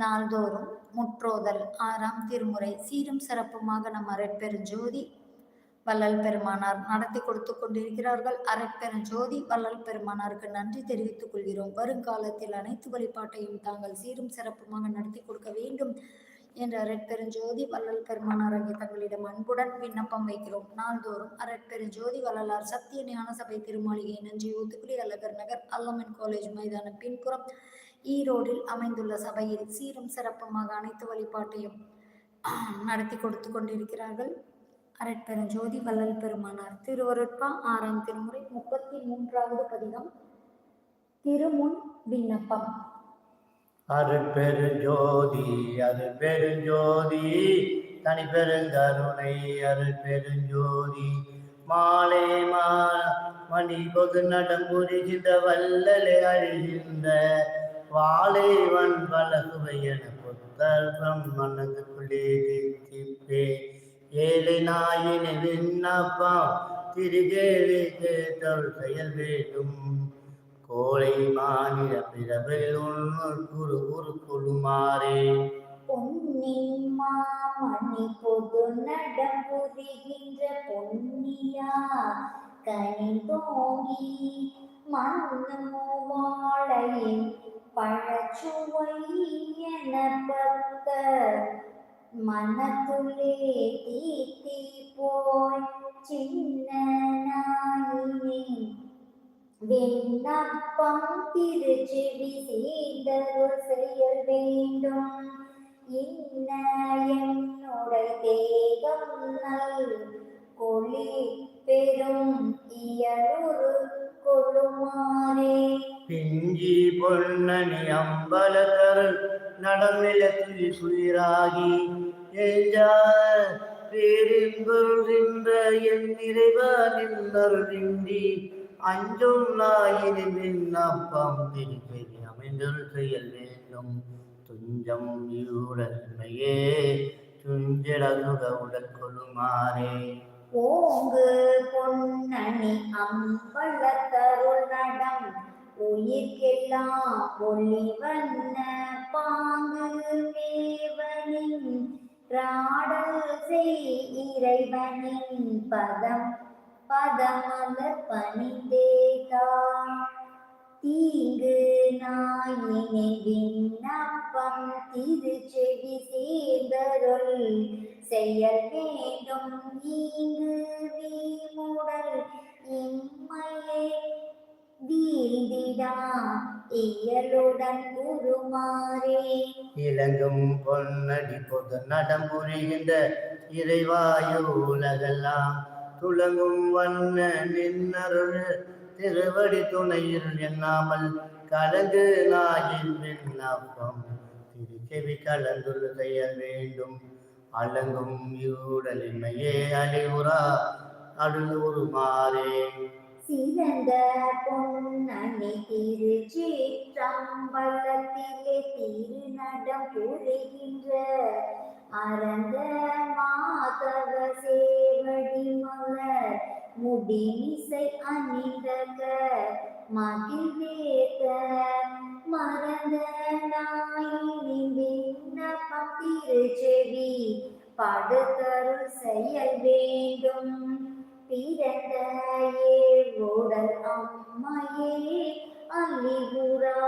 நாள்தோறும் முற்றோதல் ஆறாம் திருமுறை சீரும் சிறப்புமாக நம் அரைப்பெருஞ்சோதி வள்ளல் பெருமானார் நடத்தி கொடுத்து கொண்டிருக்கிறார்கள். அரைப்பெருஞ்சோதி வள்ளல் பெருமானாருக்கு நன்றி தெரிவித்துக் கொள்கிறோம். வருங்காலத்தில் அனைத்து வழிபாட்டையும் தாங்கள் சீரும் சிறப்புமாக நடத்தி கொடுக்க வேண்டும் என்ற அரட்பெருஞ்சோதி வள்ளல் பெருமானார் அங்கே தங்களிடம் அன்புடன் விண்ணப்பம் வைக்கிறோம். நாள்தோறும் அரட்பெருஞ்சோதி வள்ளலார் சத்திய ஞான சபை திருமாளிகை நன்றி ஊத்துக்குடி அழகர் நகர் அல்லமன் காலேஜ் மைதானம் பின்புறம் ஈரோடில் அமைந்துள்ள சபையில் சீரும் சிறப்புமாக அனைத்து வழிபாட்டையும் நடத்தி கொடுத்து கொண்டிருக்கிறார்கள். அரட்பெருஞ்சோதி வள்ளல் பெருமானார். திருவருட்பா ஆறாம் திருமுறை முப்பத்தி மூன்றாவது பதிகம். திருமுன் விண்ணப்பம். அருட்பெருஞ்சோதி அருட்பெருஞ்சோதி தனி பெருங்கருணை அருட்பெருஞ்சோதி. மாலை மா மணி கொது நடம் புரிகின்ற வல்லலை அழிகின்ற வாழைவன் பல சுவையன புத்தர் பிரம்மணத்துக்குள்ளே தித்திப்பே ஏழை நாயினை விண்ணப்பம் திருகேவி கேட்டல் செயல் வேண்டும். கோழை மாநில பிறவில் உன்னுள் குரு குரு கொள்ளுமாறே பொன்னின் மாமணி பொது நடம் புரிகின்ற பொன்னியா. கனிதோங்கி மண்ணு வாழையின் பழச்சுவை பக்க மனத்துள்ளே தீத்தி போய் சின்ன நாயினே விண்ணப்பம் திருச்செவி செய்தருள் செயல் வேண்டும். இன்ன என்னுடைய தேகம் நல் கொளி பெரும் இயலுரு கொள்ளுமாறே பிஞ்சி பொன்னணி அம்பலக்கரல் நடமில துளி சுயிராகி எஞ்சார் என் இறைவா நின்னருளின்றி அஞ்சும் நாயினின் விண்ணப்பம் திருப்பதி அமைந்தொரு செயல் வேண்டும். துஞ்சம் யூடன்மையே துஞ்சிட உடற்கொள்ளுமாறே. ஓங்கு பொன்னணி அம்பலத்தருள் நடம் உயிர்க்கெல்லாம் ஒளி வண்ண பாங்கு தேவனின் ராடல் செய் இறைவனின் பதம். பதமலர் பணிந்தேதா தீங்கு நாயினை விண்ணப்பம் செவி சேர்ந்தருள் செயல் வேண்டும். நீங்கு வீமுடல் இம்மையே வீழ்ந்திடா இயலுடன் உருமாறே இலங்கும் பொன்னடி பொது நடம்புரிகின்ற இறைவாயு உலகெல்லாம் துளங்கும் வண்ண நின்னருள் திருவடி துணையில் எண்ணாமல் கலந்து நாயின் விண்ணப்பம். திருச்செவி கலந்துள்ள செயல் வேண்டும். அலங்கும் யூடலின்மையே அழிவுறா அருள் உருமாறே. சிறந்த பொன்னணி திருச்சிற்றம்பலத்திலே திருநடம் புரிகின்ற அரந்த மாதவ சேவடி மலர் முடிமிசை அணிந்தக மகிழ்வேத மறந்த நாயினின் விண்ணப்பம் திருச்செவி படுத்தருள் செயல் வேண்டும். பிறந்த ஏழுடல் அம்மையே அல்லிபுரா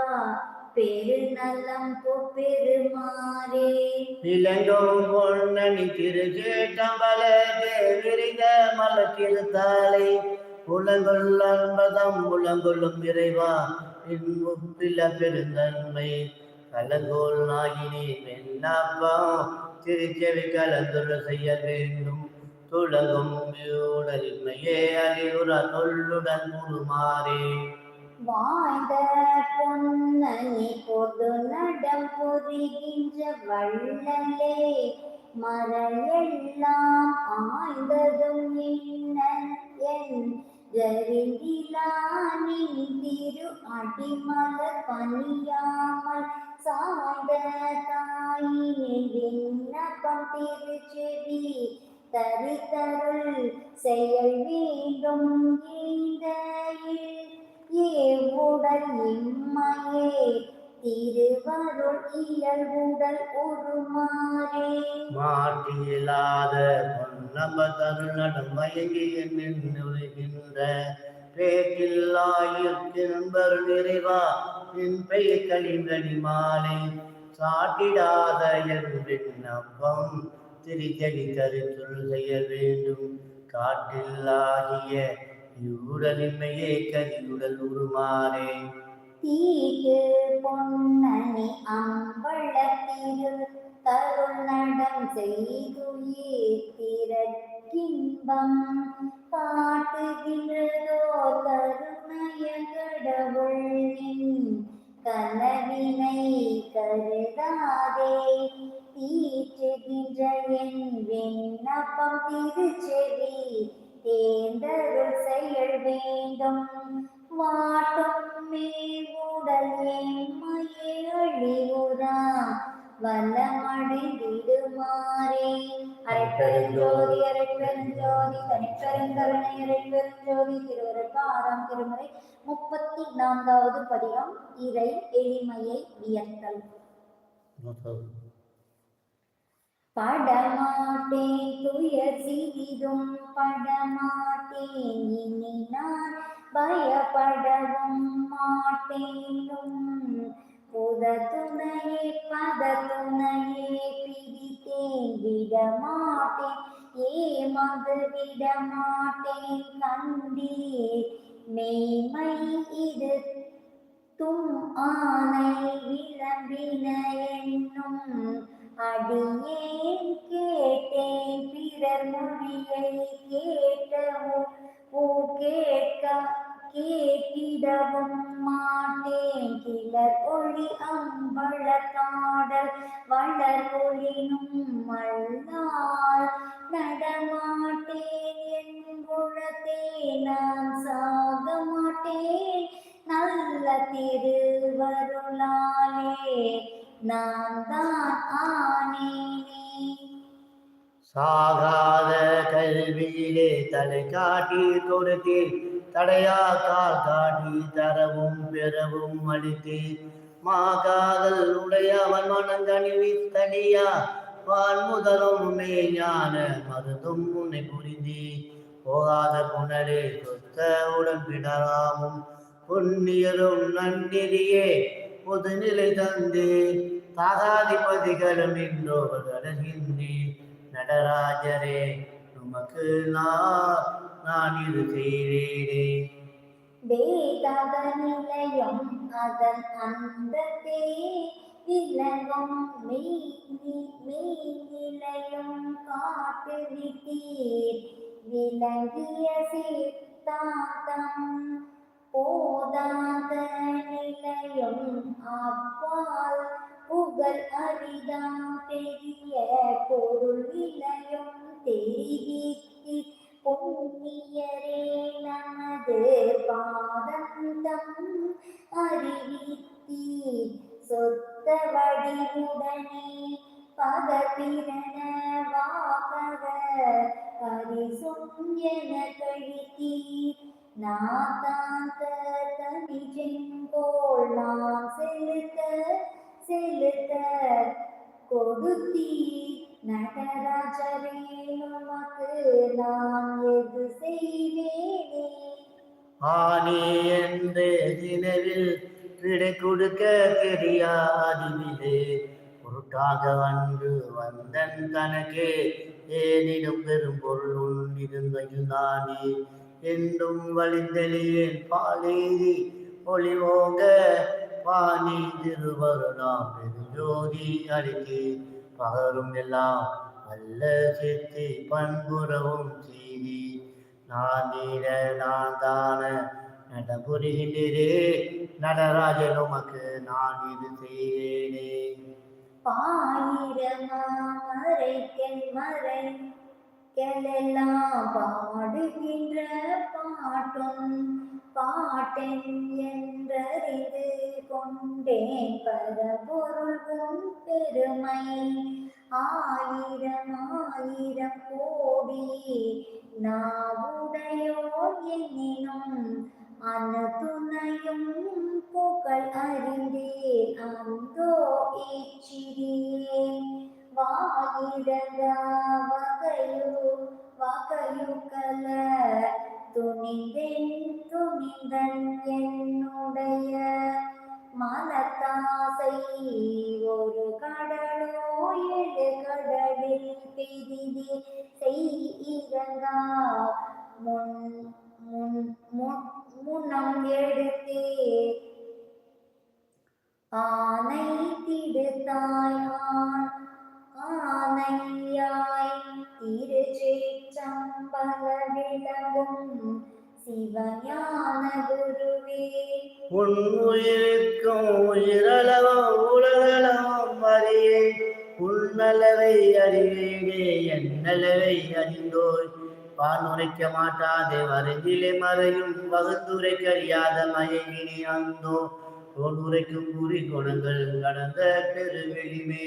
பெருநலம் பெருமாறே. இளங்கும் பொன்னணி திருச்சேட்டம்பல விரிந்த மல திருத்தாலை உலங்குள் அன்பதம் உலங்குள்ளும் இறைவா இன்முப்பில பெருந்தன்மை. கலங்கோல் நாகினி விண்ணப்பம் திருச்செவி கலந்துரை செய்ய வேண்டும். துழலும் உடலின்மையே அறிவுற தொல்லுடன் உருமாறே. வாய்ந்த பொன்னணி பொது நடம் புரிகின்ற வள்ளலே மறையெல்லாம் ஆய்ந்ததும் என்ன என் ஜரிந்திலானின் திரு அடிமலர் பணியாமல் சாய்ந்த தாயினின் விண்ணப்பம் திருச்செடி தரித்தருள் செயல் வேண்டும் ஏவுடல் இம்மையே திருவருள் இயல்புடல் உருமாறே. மாற்றியில்லாத பொன்னம்ப தருணம் மயங்கி நின்றுகின்ற பேட்டில்லாயிற்கின்பர் நிறைவா நின் பெயர் கழிந்தனி மாலை சாட்டிடாத என் விண்ணப்பம். திரிகடி கருத்துள் செய்ய வேண்டும். காட்டில்லாகிய இவ்வுடலின்மையே கதியுடல் உருமாறே. தீகு பொன்னணி அம்பளத்திரு தருணடம் செய்துயே திரக்கின்பம் காட்டுகின்றதோ கருணைய கடவுள் நின் கனவினை கருதாதே. தீற்றுகின்ற என் விண்ணப்பம் திருச்செவி தேர்ந்தருள் செயல் வேண்டும். வாட்டும் மேவுடல் எம்மையே அழிவுரா வல்லமடைந்திடுமாறே. அரைப்பெருஞ்சோதி அரைப்பெருஞ்சோதி தனிப்பெருங்கருணை அரைப்பெருஞ்சோதி திருவருட்பா ஆறாம் திருமுறை முப்பத்தி நான்காவது பதிகம் இறை எளிமையை வியத்தல். படமாட்டேன் துயர் சிறிதும் படமாட்டேன். இனி நான் பயப்படவும் மாட்டேனும். புத துணையே பத துணையே பிரித்தேன். விடமாட்டேன் ஏமாந்து விடமாட்டேன். கண்டே மேமை இது தும் ஆனை விளம்பின என்னும் அடியேன் கேட்டேன்? பிறர் மொழியை கேட்டவும் ஓ கேட்க கேட்டிடவும் மாட்டேன். கிளர் ஒளி அம்பள காடல் வளர் ஒளினும் மல்லால் நடமாட்டேன் என் குழத்தே நான் சாக மாட்டேன் நல்ல திருவருளாலே நான் தான் ஆனேனே. சாகாத கல்வியிலே தலை காட்டி கொடுத்தேன். தடையா கால் காட்டி தரவும் பெறவும் அளித்தேன். மாகாதல் உடையவன் மனங்கணிவி தனியா வான் முதலும் மெய்ஞான மருதும் உன்னை புரிந்தி போகாத புனரே சொத்த உடம்பிடராமும் புண்ணியரும் நன்றியே பொதுநிலை தந்து தாகாதிபதிகளும் இன்னொரு அழகின்றி நடராஜரே உமக்கு நான் நான் இது செய்வேனே வேதக நிலையம் அதன் அந்தத்தே. விலகும் மெய் மெய்நிலையும் காட்டு விட்டீர் விலங்கிய சித்தாந்தம் போதாத நிலையம் அப்பால் புகழ் அரிதாம் பெரிய பொருள் நிலையும் தெரிவித்து பொன்னியரே நமது பாதந்தம் அறிவித்தி சொத்த வடிவுடனே பகபிரண வாகவ பரிசும் என கழித்தீர். நாதாந்த தனி நாம் செலுத்த செலுத்த கொடுத்தீ நடராஜரே நமக்கு நான் எது செய்வேனே? ஆனே என்ற தினவில் விடை கொடுக்க தெரியாதிவிலே பொருட்டாக வந்து வந்தன் தனக்கே ஏனிடம் பெரும் பொருள் உன்னிருந்தையில் தானே என்றும் வழிந்தெளியேன். பாலேதி ஒளிவோங்க பாணி திருவருணாம் பெருஞ்சோதி அளித்து பகரும் எல்லாம் வல்ல சித்தி பண்புறவும் செய்தி. நான் நீர நான் தான நடபுரிகின்றே நடராஜன் உமக்கு நான் இது செய்வேனே. பாயிரமா மறை கெல்லாம் பாடுகின்ற பாட்டும் பாட்டன் என்றறிந்து கொண்டேன் பரபொருளும் பெருமை. ஆயிரம் ஆயிரம் கோடி நாவுடையோர் எண்ணினும் அனுதுணையும் புகழ் அறிந்தே அந்தோ இச்சிறியே. வாயிரங்க வகையு வகையுகல துணிந்தேன் துணிந்தன் என்னுடைய மனத்தாசை ஒரு கடலோ ஏழு கடலில் பிரிதி செய்கிறங்கா முன் முன் முன்னம் எடுத்தே. ஆனை திடுத்தாயான் ஆனையாய் திருச்சேற்றம்பல விளங்கும் சிவஞான குருவே உன் உயிருக்கும் உயிரளவும் உலகளவும் அறியேன் உன்னளவை அறிவேனே என் அறிந்தோய். பானுரைக்க மாட்டாதே வருந்திலே மறையும் வகுத்துரைக்க அறியாத மயங்கினி அந்தோ உரைக்கும் குறி குணங்கள் கடந்த பெருவெளிமே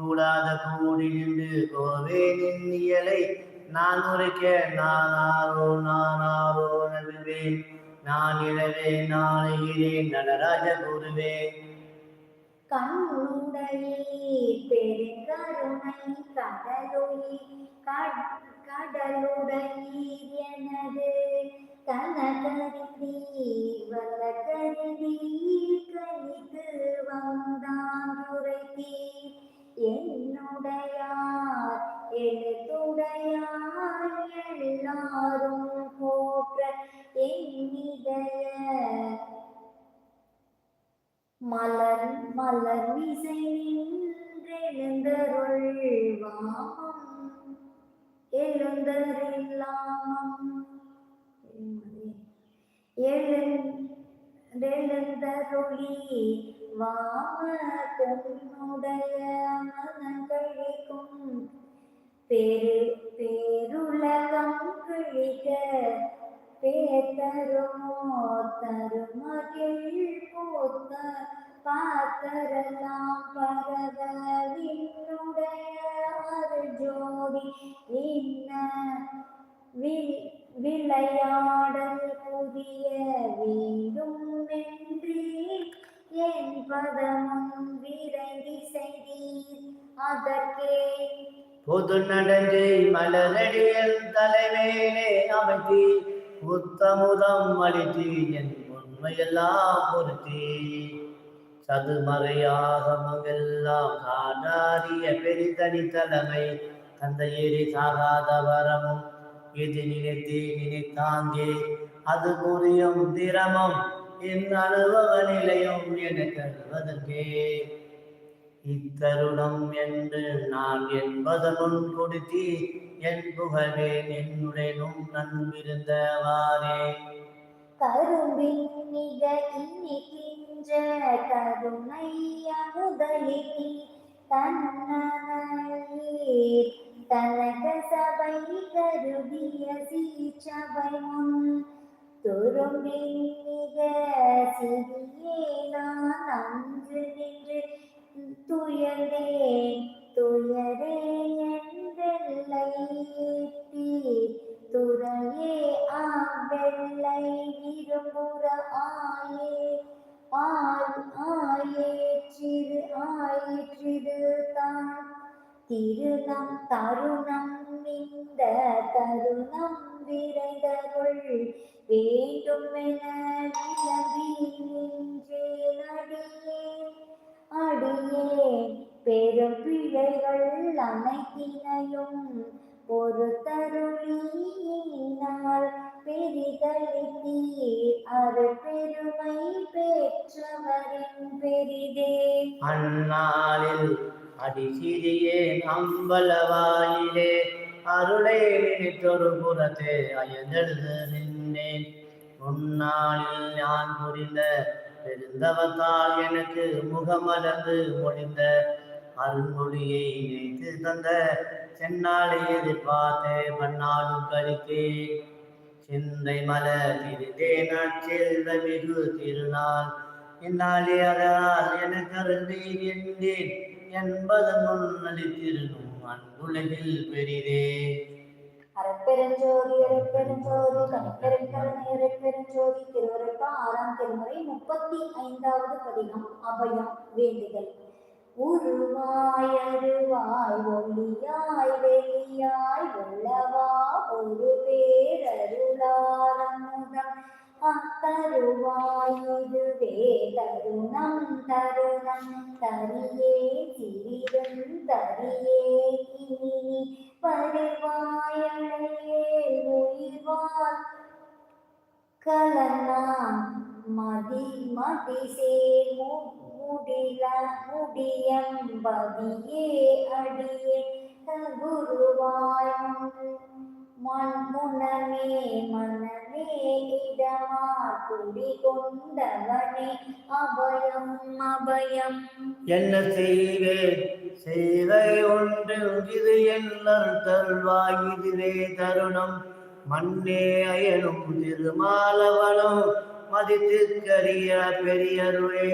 கூடாத கூடி நின்று கோவே நின்னியலை நான் உரைக்க நானாரோ நானாரோ நல்வேன் நான் இழவே நாளையிலேன் நடராஜ குருவே கண்ணுடையே பெருங்கருணை கடலுயே கடலுடையீர் எனது. கனகருதி வல்ல கருதி என்னுடையார் எழுத்துடையார் எல்லாரும் போற்ற என்னிடைய மலர் மலர் விசை நின்றெழுந்தருள் எழுந்தரில்லாமம் எழு எழுந்தருளி வாம பொன்னுடைய மனங்களிக்கும் பெரு பேருலகம் கிழிக்க பேத்தருமோ தருமகிழ் போத்த பார்த்தரெல்லாம் பரவ விண்ணுடைய அருள் ஜோதி. விண்ண வி- விளையாடல் புதிய வேண்டும் வென்றி என் பதமும் விரைந்தி செய்தீர். அதற்கே பொது நடந்து மலரடியல் தலைமையிலே அமைத்தி புத்தமுதம் அளித்து என் உண்மையெல்லாம் பொருத்தி. சதுமறையாகமெல்லாம் சாதாரிய பெரிதனி தலைமை தந்தையேறி சாகாத வரமும் இது நினைத்தே நினைத்தாங்கே அது புரியும் திரமம் என் அனுபவ நிலையும் என கருவதற்கே. இத்தருணம் என்று நான் என்பதனுள் கொடுத்தி என் புகழேன் என்னுடனும் நன்பிருந்தவாறே. கரும்பின் மிக இனிக்கின்ற கருணைய முதலினி தன்னனையே தனக சபை கருதிய சீச்சபை முன் துரும்பின் சிறியே நான் அன்று நின்று துயரேன் துயரே என்றெல்லை துறையே ஆவெல்லை இருபுற ஆயே. ஆய் சிறு ஆயிற்றிரு தான். திருநம் தருணம் இந்த தருணம் விரைந்தருள் வேண்டும் என நின்றேன் அடியே அடியேன் பெரும் பிழைகள் அனைத்தினையும் ஒரு தருளினால் பெரிதளித்தீர். அரு பெருமை பெற்றவரின் பெரிதே. அந்நாளில் அடிசிறியே அம்பலவாயிலே அருளை நினைத்தொரு புறத்தே அயந்தெழுது நின்றேன். உன்னாளில் நான் புரிந்த பெருந்தவத்தால் எனக்கு முகமலர்ந்து முடிந்த அருள்மொழியை நினைத்து தந்த சென்னாளை எதிர்பார்த்தே மண்ணாலும் கழித்தே சிந்தை மலர் திருதே நாட்செல்வ மிகு திருநாள். இந்நாளே அதனால் எனக்கு அருந்தீர் என்றேன். என்பதன் முன் அளித்திருக்கும் அன்புலகில் பெரிதே. அரைப்பெருஞ்சோதி அரைப்பெருஞ்சோதி தனிப்பெருங்கருணை அரைப்பெருஞ்சோதி திருவருப்பா ஆறாம் திருமுறை முப்பத்தி ஐந்தாவது பதிகம் அபயம் வேண்டுதல். ஒளியாய் வெளியாய் உள்ளவா ஒரு பேரருளாரமுதம் அத்தருவாயுதுவே தருணம் தருணம் தரியே சிறிதும் தரியே இனி வருவாயழையே உயிர்வார் கலனாம் மதி மதிசே முடில முடியம்பதியே அடியே குருவாய் மண் மனமே இடமா குடி கொண்டவனே அபயம் அபயம். என்ன செய்வேன் சேவை ஒன்று இது எல்லாம் தருள்வாய். இதுவே தருணம். மண்ணே அயனும் திருமாலவனும் மதித்திற்கரிய பெரியருளே.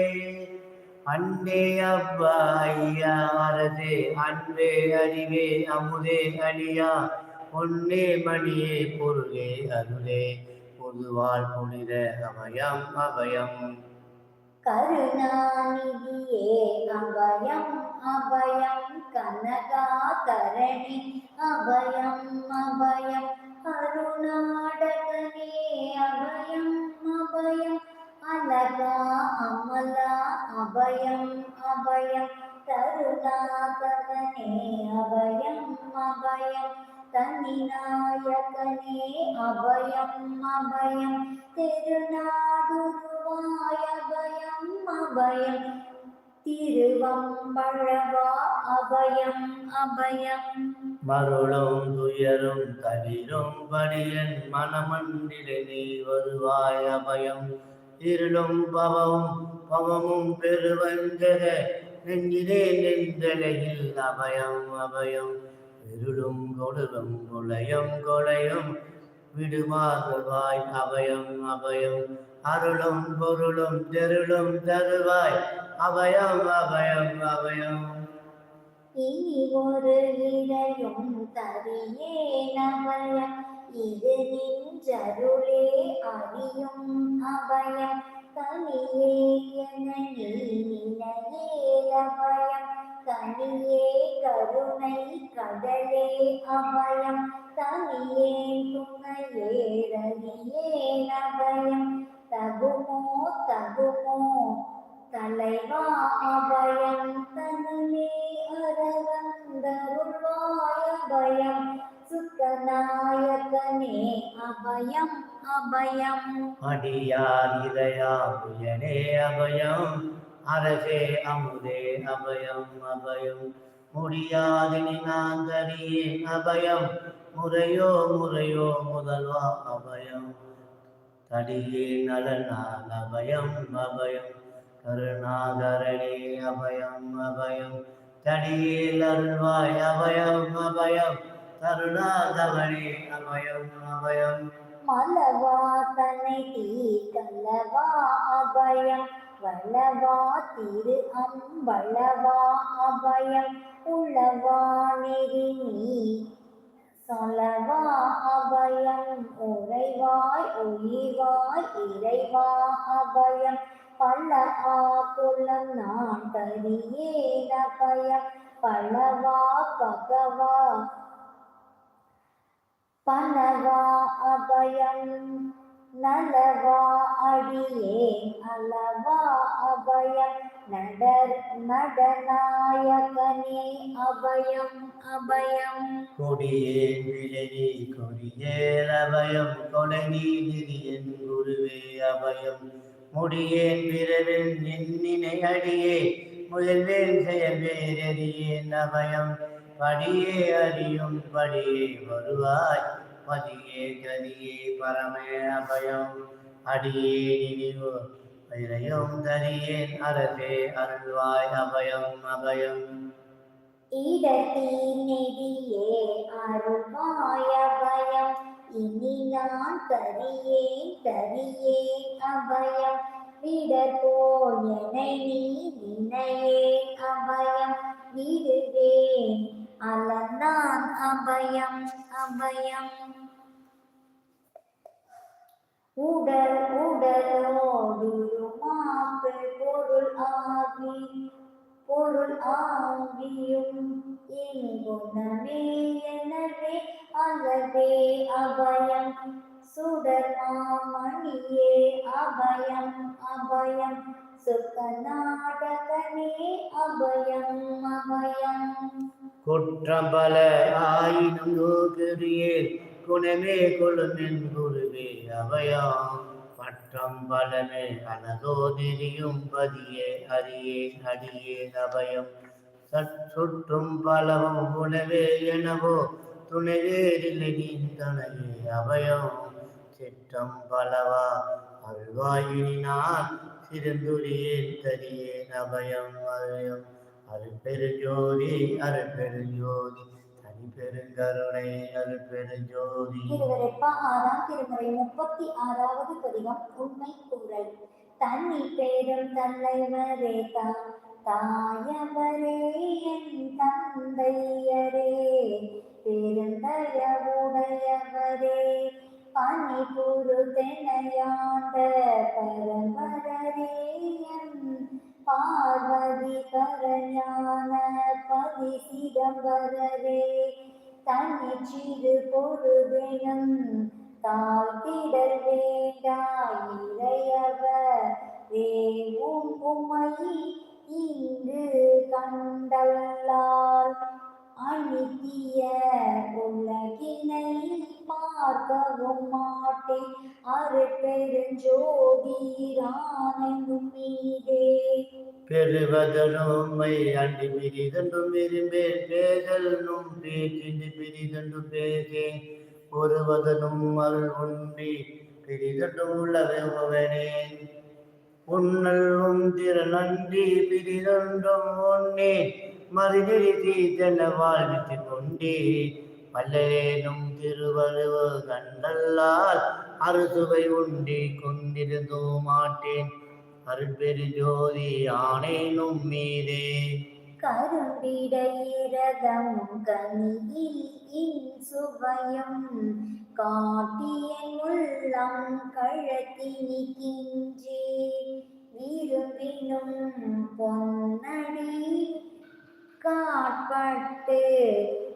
அன்பே அப்பா ஐயா அரசே அன்பே அறிவே அமுதே அழியா பொன்னே மணியே பொருளே அருளே. பொதுவால் புனித அபயம் அபயம். கருணாநிதியே அபயம் அபயம். கனகாகரணி அபயம் அபயம். கருணாடகனே அபயம் அபயம். அலகா அமலா அபயம் அபயம். தருணாகரனே அபயம் அபயம். தனிநாயகனே அபயம் அபயம். திருநாடுருவாய் அபயம் அபயம். திருவம்பழவா அபயம் அபயம். மருளும் துயரும் கதிரும் படியன் மனமண்டிலே நீ வருவாய் அபயம். இருளும் பவமும் பவமும் பெருவஞ்சக நெஞ்சிலே நெஞ்சலையில் அபயம் அபயம். இருளும் கொடலும் கொலையும் கொலையும் விடுமாறுவாய் அபயம் அபயம். அருளும் பொருளும் தெருளும் தருவாய் அபயம் அபயம் அபயம். இனி ஒரு இடையும் தரியே நபயம். இது நின்றருளே அறியும் அபயம். தனியே என நீ நினையே அபயம் தனியே கருணை கடலே அபயம். தனியே துணையே ரதியே அபயம் தகுமோ தகுமோ தலைவா அபயம். தனியே அரவந்தருள்வாய அபயம் சுத்தநாயகனே அபயம் அபயம். அடியார் இதயா புயனே அபயம். அரசே அமுதே அபயம் அபயம் முடியாதினி நான் தரியேன் அபயம் முறையோ முறையோ முதல்வா அபயம் தடியே நலனால் அபயம் அபயம் கருணாகரணே அபயம் அபயம் தடியில் அருள்வாய் அபயம் அபயம் கருணாகரணே அபயம் அபயம் மலவா தன்னை தீர்க்கல்லவா அபயம் வளவா திரு அம்பளவா அபயம் உளவா நெறி நீ. சொல்லவா அபயம் உறைவாய் உயிர்வாய் இறைவா அபயம். பல ஆகுலம் நான் தரியேன் அபயம். பலவா பகவா பலவா அபயம். நலவா அடியே அளவா அபயம். நடர் நடநாயகனே அபயம் அபயம். கொடியே விழனி கொடியேல் அபயம். கொடை என் குருவே அபயம். முடியேன் விரைவில் நின்னினை அடியே முயல்வேன் செயல்வேறறியேன் அபயம். படியே அறியும் படியே வருவாய். பதியே கதியே பரமே அபயம். அடியே நினைவு. வைரையும் தரியேன் அரசே அருள்வாய் அபயம் அபயம். இடத்தில் நெறியே அருள்வாய பயம் இனி நான் தரியேன் தரியேன் அபயம். விடப்போல் என்னை நீ நினையே அபயம். விடுவேன் அலந்தான் அபயம் அபயம். உடல் உடலோடு மாப்பு பொருள் ஆகி பொருள் ஆகியும். இங்குணமே எனவே அகவே அபயம் சுடர்மாமணியே அபயம் அபயம். சுத்த நாடகனே அபயம் அபயம். குற்றம் பல ஆயினும் நோக்கிறியே குணமே கொள்ளுமென் குருவே அவையாம் பற்றம் பலமே அனதோ தெரியும் பதியே அரியே அடியே அபயம் சற்- சுற்றும் பலவும் குணவே எனவோ துணைவேறில்லை நீ தனையே அபயம் சிற்றம் பலவா அல்வாயினால் சிறந்துரியே தரியே அபயம் அபயம் அருட்பெருஞ்சோதி அருட்பெருஞ்சோதி தனி பெருங்கருணை அருட்பெருஞ்சோதி. திருவருட்பா ஆறாம் திருமுறை முப்பத்தி ஆறாவது பதிகம் உண்மை கூறல். தண்ணி பேரும் தலைவரே தாயவரே என் தந்தையரே. பெருந்தயவுடையவரே பனி குரு தெனையாண்ட பரம்பரரே என் பார்வதி பரஞான பதி சிதம்பரரே தனி சிறு பொழுதெனும் தாழ்த்திடல் வேண்டாயிரையவர் வேவும் உமை இங்கு கண்டல்லால் அழுத்திய உலகினை பார்க்கவும் மாட்டேன். அருட்பெருஞ்சோதிரானும் மீதே. பெருவதனுமை அண்டி பிரிதண்டும் விரும்பேன். பேதலும் பேச்சின்றி பிரிதண்டு பேசே ஒருவதனும் அருள் உண்டி பிரிதண்டும் உள்ளவனே உன்னல் உந்திர நன்றி பிரிதண்டும் ஒன்னே மறுநெறி தீத்தன வாழ்வித்து கொண்டே பல்லரேனும் திருவருவ கண்டல்லால் அறுசுவை உண்டி கொண்டிருந்தோ மாட்டேன் அருட்பெரு ஜோதி ஆனேனும் மீதே. கரும்பிடையிரதமும் கனியில் இன் சுவையும் காட்டிய உள்ளம் கழத்தினி கின்றி விரும்பினும் பொன்னடி காட்பட்டு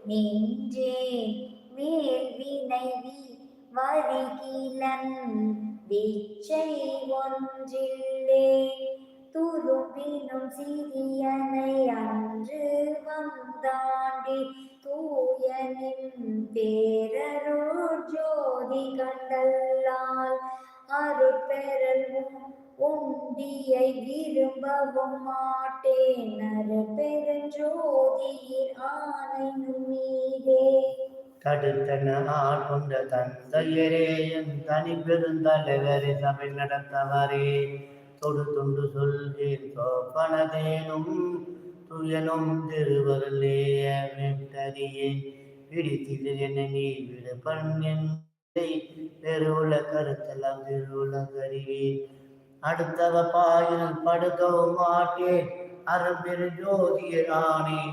நின்றேன் வேள்வினை வரிகிலன். விச்சை ஒன்றில்லே துருப்பினும் சிறியனை அன்று வந்தாண்டி தூயனின் பேரரோ ஜோதி கண்டல்லால் அருட்பெறல் உண்டியை விரும்பவும் மாட்டேன். அருட்பெருஞ்சோதியில் ஆனையும் மீதே. தடுத்தன ஆட்கொண்ட தந்தையரே என் தனி பெருந்தலைவரே சபை நடத்தவரே தொடு துண்டு சொல்கிறேன் சோப்பனதேனும் துயனும் திருவருளே விட்டறியேன். பிடித்திடு என நீ விடுபன் என்னை பெருவுல கருத்தெல்லாம் திருவுல கருவேன் அடுத்தவ பாயில் படுக்கவும் மாட்டேன். அரும்பெரு ஜோதியரானே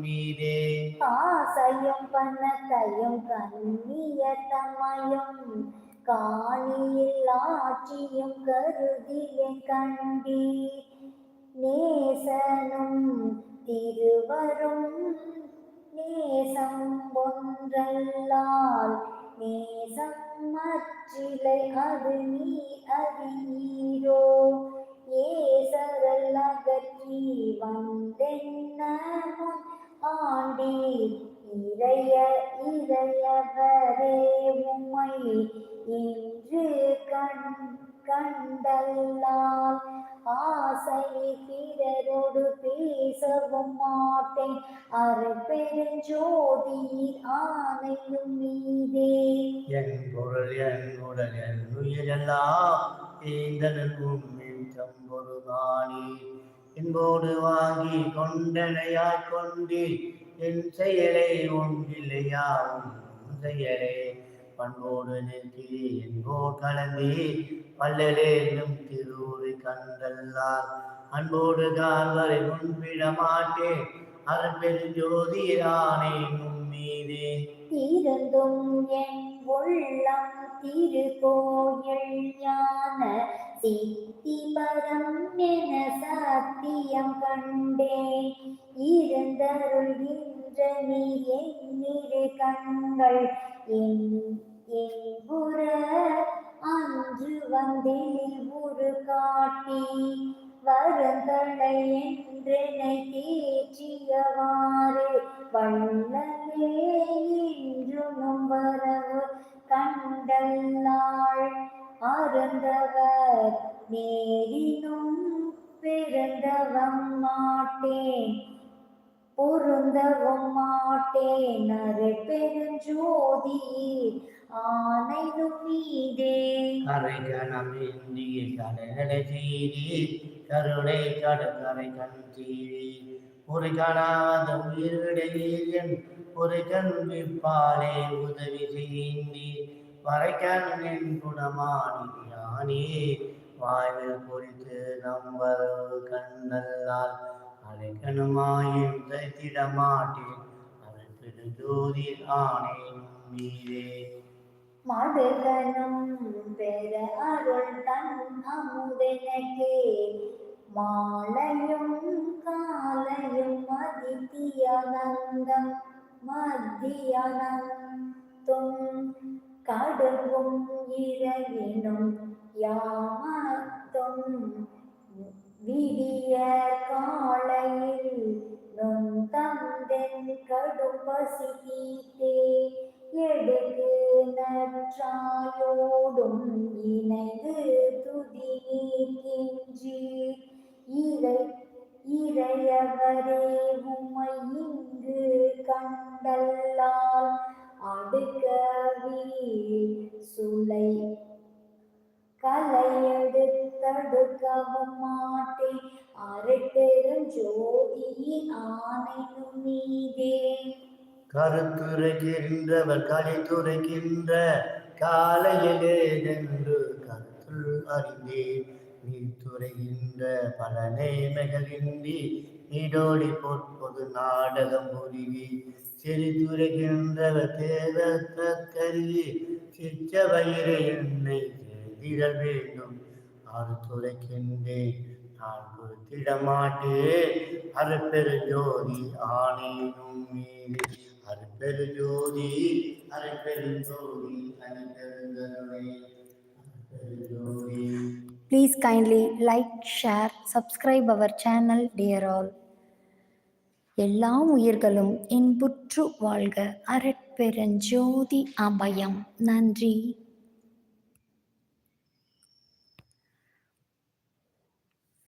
மீதே. ஆசையும் கண்ணிய தமையும் காணியில் ஆட்சியும் கருதிலேன் கண்டி. நேசனும் திருவரும் நேசம் ஒன்றல்லால் நேசம் மற்றிலை அது நீ அறியீரோ ஏசரல் அகற்றி வந்தென்ன ஆண்டி இறைய இறையவரே உம்மை இன்று கண் கண்டல்லால் ஆசை பிறரோடு பேசவும் மாட்டேன். அருப்பெருஞ்சோதியில் ஆனையும் மீதே. என் பொருள் என் உடல் என் உயிரெல்லாம் ஏந்தனும் உண்மின் சம்பொருகாணி என்போடு வாங்கி கொண்டனையாய் கொண்டு என் செயலை ஒன்றில்லையாவும் செயலே பண்போடு நிற்கிறேன். என்போ கலந்தே பல்லரேனும் திருவுரை கண்டல்லால் அன்போடு கால்வரை முன்பிட மாட்டேன். அதன் அருட்பெருஞ்சோதியானே மீதே. தீரந்தும் என் உள்ளம் திருக்கோயில் ஞான சித்திபரம் என சாத்தியம் கண்டேன். இருந்தருள்கின்ற நீ என்னிரு கண்கள் என் என் புற அன்று வந்தேன் ஒரு காட்டி வருங்களை என்றெனை தேற்றியவாறு வள்ளலே இன்றும் வரவு கண்டல்லாள். அருந்தவர் நேரினும் பிறந்தவம் மாட்டேன். பொருந்தவும் மாட்டேன். அரை பெருஞ்சோதி ஆனையும் மீதே. கரை கடலை சீரி கருணை கடற்கரை கண் சீரி ஒரு காணாத உயிரிடையேன் ஒரு கண்பிப்பாலே உதவி செய்தி வரைக்கண்ணின் குணமானே வாயில் குறித்து நம்பரவு கண்ணல்லால் அழைக்கணுமாயின் தைத்திட மாட்டேன் அதை ஆனேன் மீதே மடுகனும் பெற அருள் தன் அமுதனக்கே மாலையும் காலையும் மதித்தியானந்தம் மத்தியானந்தும் கடுவும் இரவினும் யாமத்தும் விடிய காலையில் நும் தந்தன் கடும் பசி தீத்தே எடுக்கு நற்றாயோடும் இணைந்து துதி நீக்கின்றி இறை இறையவரே உம்மை இங்கு கண்டல்லால் அடுக்கவி சுலை கலையெடுத்தடுக்கவும் மாட்டேன். அரைப்பெரும் ஜோதியின் ஆணையும் நீதே கருத்துரைக்கின்றவர் களித்துரைக்கின்ற காலையிலே என்று கருத்துள் அறிந்தே நீ துறைகின்ற பலனை மெகவிந்தி நீடோடி போற்பது நாடகம் புரிவி. செறித்துரைக்கின்றவர் தேவத்த கருவி சிச்ச வயிறு என்னை செய்திட வேண்டும். அது துரைக்கின்றேன் நான் கொடுத்திட அது பெருஜோதி ஜோதி ஆணையினும் மீது. அருப்பெரு ஜோதி அருப்பெரு ஜோதி அருப்பெருங்கருணை அருப்பெரு ஜோதி. Please kindly like, share, subscribe our channel, dear all. எல்லா உயிர்களும் இன்புற்று வாழ்க. அரட்பெருஞ்சோதி அபயம். நன்றி.